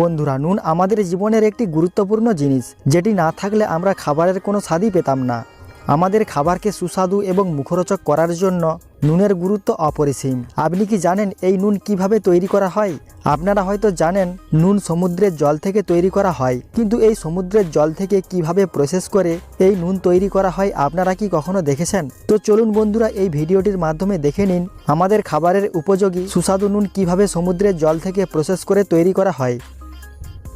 বন্ধুরা, নুন আমাদের জীবনের একটি গুরুত্বপূর্ণ জিনিস, যেটি না থাকলে আমরা খাবারের কোনো স্বাদই পেতাম না। আমাদের খাবারকে সুস্বাদু এবং মুখরোচক করার জন্য নুনের গুরুত্ব অপরিসীম। আপনি কি জানেন এই নুন কীভাবে তৈরি করা হয়? আপনারা হয়তো জানেন, নুন সমুদ্রের জল থেকে তৈরি করা হয়। কিন্তু এই সমুদ্রের জল থেকে কীভাবে প্রসেস করে এই নুন তৈরি করা হয়, আপনারা কি কখনো দেখেছেন? তো চলুন বন্ধুরা, এই ভিডিওটির মাধ্যমে দেখে নিন, আমাদের খাবারের উপযোগী সুস্বাদু নুন কীভাবে সমুদ্রের জল থেকে প্রসেস করে তৈরি করা হয়।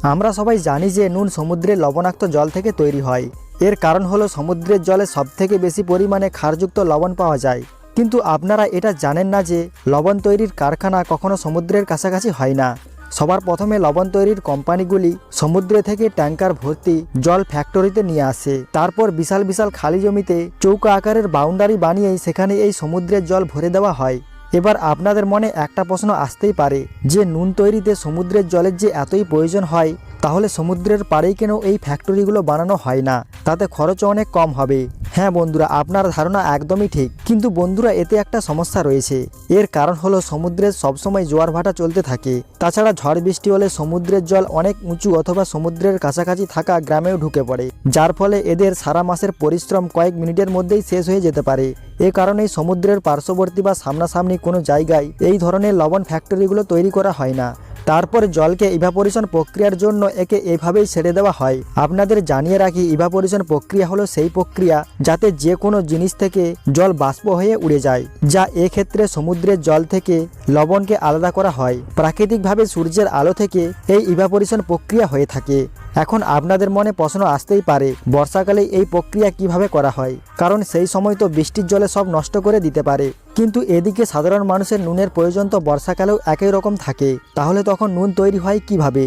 আমরা সবাই জানি যে নুন সমুদ্রের লবণাক্ত জল থেকে তৈরি হয়। এর কারণ হলো সমুদ্রের জলে সবথেকে বেশি পরিমাণে ক্ষারযুক্ত লবণ পাওয়া যায়। কিন্তু আপনারা এটা জানেন না যে লবণ তৈরির কারখানা কখনো সমুদ্রের কাছাকাছি হয় না। সবার প্রথমে লবণ তৈরির কোম্পানিগুলি সমুদ্র থেকে ট্যাঙ্কার ভর্তি জল ফ্যাক্টরিতে নিয়ে আসে। তারপর বিশাল বিশাল খালি জমিতে চৌকা আকারের বাউন্ডারি বানিয়ে সেখানে এই সমুদ্রের জল ভরে দেওয়া হয়। এবার আপনাদের মনে একটা প্রশ্ন আসতেই পারে, যে নুন তৈরিতে সমুদ্রের জলের যে এতই প্রয়োজন হয় তাহলে সমুদ্রের পাড়েই কেন এই ফ্যাক্টরিগুলো বানানো হয় না? তাতে খরচও অনেক কম হবে। হ্যাঁ বন্ধুরা, আপনার ধারণা একদমই ঠিক, কিন্তু বন্ধুরা, এতে একটা সমস্যা রয়েছে। এর কারণ হলো সমুদ্রের সবসময় জোয়ার ভাটা চলতে থাকে। তাছাড়া ঝড় বৃষ্টি হলে সমুদ্রের জল অনেক উঁচু অথবা সমুদ্রের কাছাকাছি থাকা গ্রামেও ঢুকে পড়ে। যার ফলে এদের সারা মাসের পরিশ্রম কয়েক মিনিটের মধ্যেই শেষ হয়ে যেতে পারে। এ কারণেই সমুদ্রের পার্শ্ববর্তী বা সামনাসামনি কোনো জায়গায় এই ধরনের লবণ ফ্যাক্টরিগুলো তৈরি করা হয় না। তারপর জলকে ইভাপোরেশন প্রক্রিয়ার জন্য একে এভাবেই ছেড়ে দেওয়া হয়। আপনাদের জানিয়ে রাখি ইভাপোরেশন প্রক্রিয়া হলো সেই প্রক্রিয়া যাতে যে কোনো জিনিস থেকে জল বাষ্প হয়ে উড়ে যায়, যা এক্ষেত্রে সমুদ্রের জল থেকে লবণকে আলাদা করা হয়। প্রাকৃতিকভাবে সূর্যের আলো থেকে এই ইভাপোরেশন প্রক্রিয়া হয়ে থাকে। এখন আপনাদের মনে প্রশ্ন আসতেই পারে, বর্ষাকালে এই প্রক্রিয়া কীভাবে করা হয়? কারণ সেই সময় তো বৃষ্টির জলে সব নষ্ট করে দিতে পারে। কিন্তু এদিকে সাধারণ মানুষের নুনের প্রয়োজন তো বর্ষাকালেও একই রকম থাকে। তাহলে তখন নুন তৈরি হয় কীভাবে?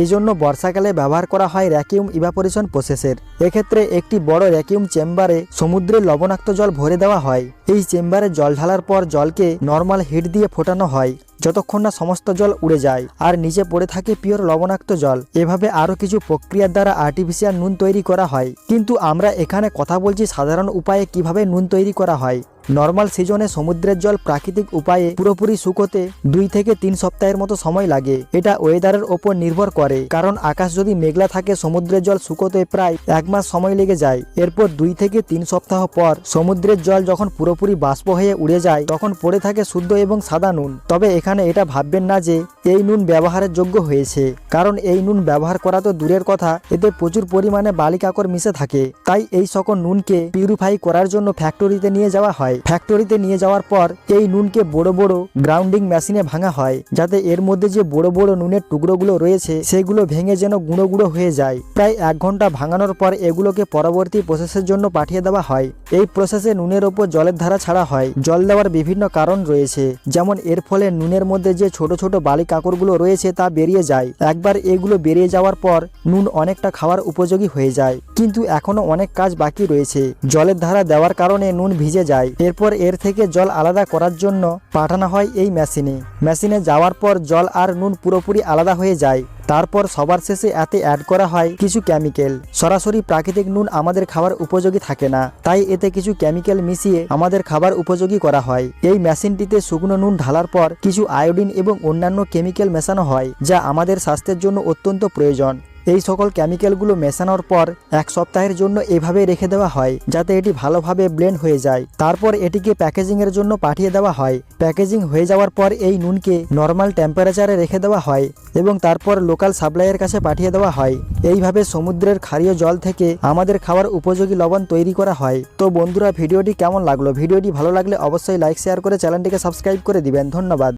এই জন্য বর্ষাকালে ব্যবহার করা হয় র্যাকিউম ইভাপোরেশন প্রসেসের। এক্ষেত্রে একটি বড় র্যাকিউম চেম্বারে সমুদ্রের লবণাক্ত জল ভরে দেওয়া হয়। এই চেম্বারে জল ঢালার পর জলকে নর্মাল হিট দিয়ে ফোটানো হয়। যতক্ষণ না সমস্ত জল উড়ে যায়। আর নিচে পড়ে থাকে পিওর লবণাক্ত জল। এভাবে আরও কিছু প্রক্রিয়ার দ্বারা আর্টিফিশিয়াল নুন তৈরি করা হয়। কিন্তু আমরা এখানে কথা বলছি সাধারণ উপায়ে কীভাবে নুন তৈরি করা হয়। নর্মাল সিজনে সমুদ্রের জল প্রাকৃতিক উপায়ে পুরোপুরি শুকোতে দুই থেকে তিন সপ্তাহের মতো সময় লাগে। এটা ওয়েদারের ওপর নির্ভর করে, কারণ আকাশ যদি মেঘলা থাকে, সমুদ্রের জল শুকোতে প্রায় এক মাস সময় লেগে যায়। এরপর দুই থেকে তিন সপ্তাহ পর সমুদ্রের জল যখন পুরোপুরি বাষ্প হয়ে উড়ে যায়, তখন পড়ে থাকে শুদ্ধ এবং সাদা নুন। তবে এখানে এটা ভাববেন না যে এই নুন ব্যবহারের যোগ্য হয়েছে, কারণ এই নুন ব্যবহার করা তো দূরের কথা, এতে প্রচুর পরিমাণে বালিকাকর মিশে থাকে। তাই এই সকল নুনকে পিউরিফাই করার জন্য ফ্যাক্টরিতে নিয়ে যাওয়া হয়। ফ্যাক্টরিতে নিয়ে যাওয়ার পর এই নুনকে বড় বড় গ্রাউন্ডিং মেশিনে ভাঙা হয়, যাতে এর মধ্যে যে বড় বড় নুনের টুকরোগুলো রয়েছে, সেগুলো ভেঙে যেন গুঁড়ো গুঁড়ো হয়ে যায়। প্রায় এক ঘণ্টা ভাঙানোর পর এগুলোকে পরবর্তী প্রসেসের জন্য পাঠিয়ে দেওয়া হয়। এই প্রসেসে নুনের ওপর জলের ধারা ছাড়া হয়। জল দেওয়ার বিভিন্ন কারণ রয়েছে, যেমন এর ফলে নুনের মধ্যে যে ছোট ছোট বালি কাকড়গুলো রয়েছে তা বেরিয়ে যায়। একবার এগুলো বেরিয়ে যাওয়ার পর নুন অনেকটা খাওয়ার উপযোগী হয়ে যায়। কিন্তু এখনও অনেক কাজ বাকি রয়েছে। জলের ধারা দেওয়ার কারণে নুন ভিজে যায়। এরপর এর থেকে জল আলাদা করার জন্য পাঠানো হয় এই মেশিনে। মেশিনে যাওয়ার পর জল আর নুন পুরোপুরি আলাদা হয়ে যায়। তারপর সবার শেষে এতে অ্যাড করা হয় কিছু কেমিক্যাল সরাসরি প্রাকৃতিক নুন আমাদের খাবার উপযোগী থাকে না, তাই এতে কিছু কেমিক্যাল মিশিয়ে আমাদের খাবার উপযোগী করা হয়। এই মেশিনটিতে শুকনো নুন ঢালার পর কিছু আয়োডিন এবং অন্যান্য কেমিক্যাল মেশানো হয়, যা আমাদের স্বাস্থ্যের জন্য অত্যন্ত প্রয়োজন। এই সকল কেমিক্যালগুলো মেশানোর পর এক সপ্তাহের জন্য এভাবে রেখে দেওয়া হয়, যাতে এটি ভালোভাবে ব্লেন্ড হয়ে যায়। তারপর এটিকে প্যাকেজিংয়ের জন্য পাঠিয়ে দেওয়া হয়। প্যাকেজিং হয়ে যাওয়ার পর এই নুনকে নর্মাল টেম্পারেচারে রেখে দেওয়া হয় এবং তারপর লোকাল সাপ্লাইয়ের কাছে পাঠিয়ে দেওয়া হয়। এইভাবে সমুদ্রের ক্ষারীয় জল থেকে আমাদের খাওয়ার উপযোগী লবণ তৈরি করা হয়। তো বন্ধুরা, ভিডিওটি কেমন লাগল? ভিডিওটি ভালো লাগলে অবশ্যই লাইক শেয়ার করে চ্যানেলটিকে সাবস্ক্রাইব করে দিবেন। ধন্যবাদ।